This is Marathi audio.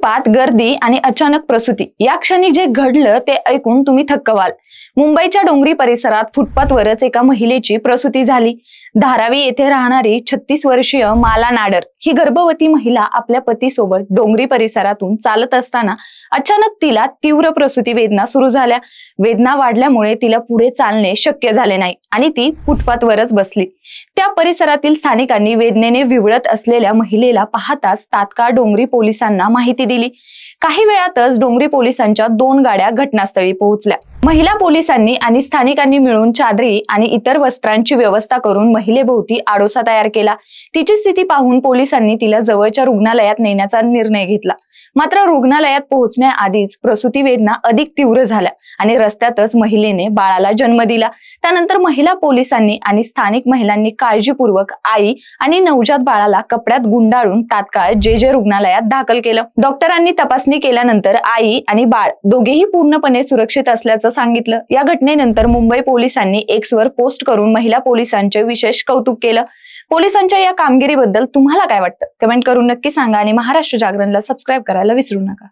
फुटपाथ गर्दी आणि अचानक प्रसूती. या क्षणी जे घडलं ते ऐकून तुम्ही थक्क व्हाल. मुंबईच्या डोंगरी परिसरात फुटपाथवरच एका महिलेची प्रसूती झाली. धारावी येथे राहणारी छत्तीस वर्षीय माला नाडर ही गर्भवती महिला आपल्या पतीसोबत डोंगरी परिसरातून चालत असताना अचानक तिला तीव्र प्रसूती वेदना सुरू झाल्या. वेदना वाढल्यामुळे तिला पुढे चालणे शक्य झाले नाही आणि ती फुटपाथवरच बसली. त्या परिसरातील स्थानिकांनी वेदनेने विवळत असलेल्या महिलेला पाहताच तात्काळ डोंगरी पोलिसांना माहिती दिली. काही वेळातच डोंगरी पोलिसांच्या दोन गाड्या घटनास्थळी पोहोचल्या. महिला पोलिसांनी आणि स्थानिकांनी मिळून चादरी आणि इतर वस्त्रांची व्यवस्था करून महिलेभोवती आडोसा तयार केला. तिची स्थिती पाहून पोलिसांनी तिला जवळच्या रुग्णालयात नेण्याचा निर्णय घेतला. मात्र रुग्णालयात पोहोचण्याआधीच प्रसूती वेदना अधिक तीव्र झाल्या आणि रस्त्यातच महिलेने बाळाला जन्म दिला. त्यानंतर महिला पोलिसांनी आणि स्थानिक महिलांनी काळजीपूर्वक आई आणि नवजात बाळाला कपड्यात गुंडाळून तात्काळ जे जे रुग्णालयात दाखल केलं. डॉक्टरांनी तपासणी केल्यानंतर आई आणि बाळ दोघेही पूर्णपणे सुरक्षित असल्याचं सांगितलं. या घटनेनंतर मुंबई पोलिसांनी एक्स वर पोस्ट करून महिला पोलिसांचे विशेष कौतुक केलं. पोलिसांच्या या कामगिरीबद्दल तुम्हाला काय वाटतं? कमेंट करून नक्की सांगा आणि महाराष्ट्र जागरणला सबस्क्राईब करायला विसरू नका.